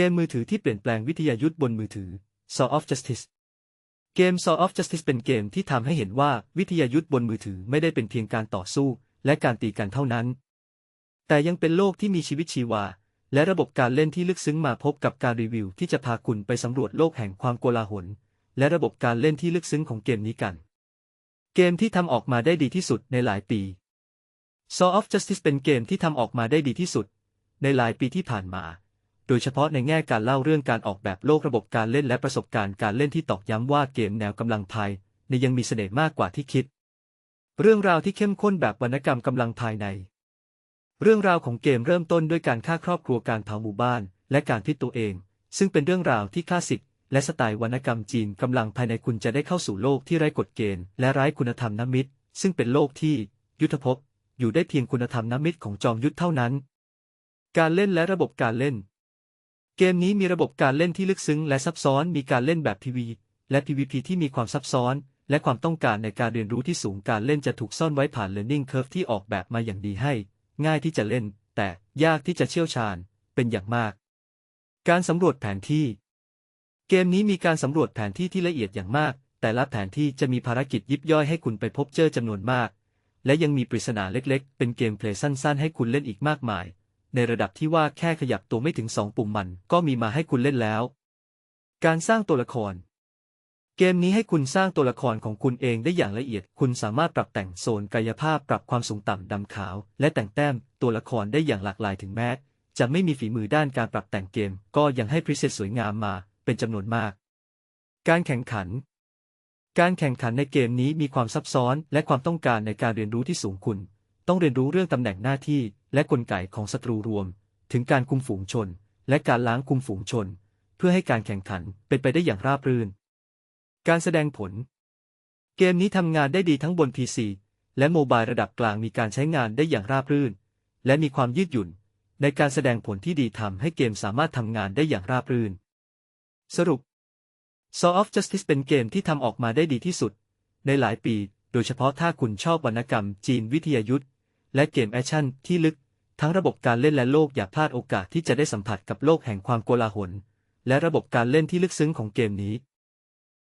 เกมมือถือที่เปลี่ยนแปลงวิทยายุทธบนมือถือ Saw of Justice เกม Saw of Justice เป็นเกมที่ทำให้เห็นว่าวิทยายุทธบนมือถือไม่ได้เป็นเพียงการต่อสู้ และการตีกันเท่านั้น แต่ยังเป็นโลกที่มีชีวิตชีวา และระบบการเล่นที่ลึกซึ้งมาพบกับการรีวิวที่จะพาคุณไปสำรวจโลกแห่งความโกลาหล และระบบการเล่นที่ลึกซึ้งของเกมนี้กัน เกมที่ทำออกมาได้ดีที่สุดในหลายปี Saw of Justice เป็นเกมที่ทำออกมาได้ดีที่สุด ในหลายปีที่ผ่านมา โดยเฉพาะในแง่การเล่าเรื่องการออกแบบโลกระบบการเล่นและประสบการณ์การเล่นที่ตอกย้ำว่าเกมแนวกำลังภายในยังมีเสน่ห์มากกว่าที่คิด เรื่องราวที่เข้มข้นแบบวรรณกรรมกำลังภายใน เรื่องราวของเกมเริ่มต้นด้วยการฆ่าครอบครัวการเผาหมู่บ้าน และการพิตัวเอง ซึ่งเป็นเรื่องราวที่คลาสสิกและสไตล์วรรณกรรมจีนกำลังภายในคุณจะได้เข้าสู่โลกที่ไร้กฎเกณฑ์และไร้คุณธรรมน้ำมิตร ซึ่งเป็นโลกที่ ยุทธภพอยู่ได้เพียงคุณธรรมน้ำมิตรของจอมยุทธเท่านั้น การเล่นและระบบการเล่น เกมนี้มีระบบการเล่นที่ลึกซึ้งและซับซ้อนมีการเล่นแบบ PV และ PVP ที่มีความซับซ้อน และความต้องการในการเรียนรู้ที่สูงการเล่นจะถูกซ่อนไว้ผ่าน Learning Curve ที่ออกแบบมาอย่างดีให้ ง่ายที่จะเล่น แต่ยากที่จะเชี่ยวชาญ เป็นอย่างมาก การสำรวจแผนที่ เกมนี้มีการสำรวจแผนที่ที่ละเอียดอย่างมาก แต่ละแผนที่จะมีภารกิจยิบย่อยให้คุณไปพบเจอจำนวนมาก และยังมีปริศนาเล็ก ๆ เป็นเกมเพลย์สั้น ๆ ให้คุณเล่นอีกมากมาย ในระดับที่ว่าแค่ขยับตัวไม่ถึง2ปุ่มมันก็มีมาให้คุณเล่นแล้ว การสร้างตัวละคร เกมนี้ให้คุณสร้างตัวละครของคุณเองได้อย่างละเอียด คุณสามารถปรับแต่งโซนกายภาพ ปรับความสูงต่ำดำขาว และแต่งแต้มตัวละครได้อย่างหลากหลายถึงแม้ จะไม่มีฝีมือด้านการปรับแต่งเกม ก็ยังให้พรีเซตสวยงามมา เป็นจำนวนมาก การแข่งขันการแข่งขันในเกมนี้มีความซับซ้อน และความต้องการในการเรียนรู้ที่สูงคุณ ต้องเรียนรู้เรื่องตำแหน่งหน้าที่ และกลไกของศัตรูรวม ถึงการคุมฝูงชน และการล้างคุมฝูงชน เพื่อให้การแข่งขันเป็นไปได้อย่างราบรื่น การแสดงผล เกมนี้ทำงานได้ดีทั้งบน PC และโมบายระดับกลางมีการใช้งานได้อย่างราบรื่น และมีความยืดหยุ่น ในการแสดงผลที่ดีทำให้เกมสามารถทำงานได้อย่างราบรื่น สรุป Saw of Justice เป็นเกมที่ทำออกมาได้ดีที่สุด ในหลายปี โดยเฉพาะถ้าคุณชอบวรรณกรรมจีนวิทยายุทธ และเกมแอคชั่นที่ลึก ทั้งระบบการเล่นและโลกอย่าพลาดโอกาสที่จะได้สัมผัสกับโลกแห่งความโกลาหลและระบบการเล่นที่ลึกซึ้งของเกมนี้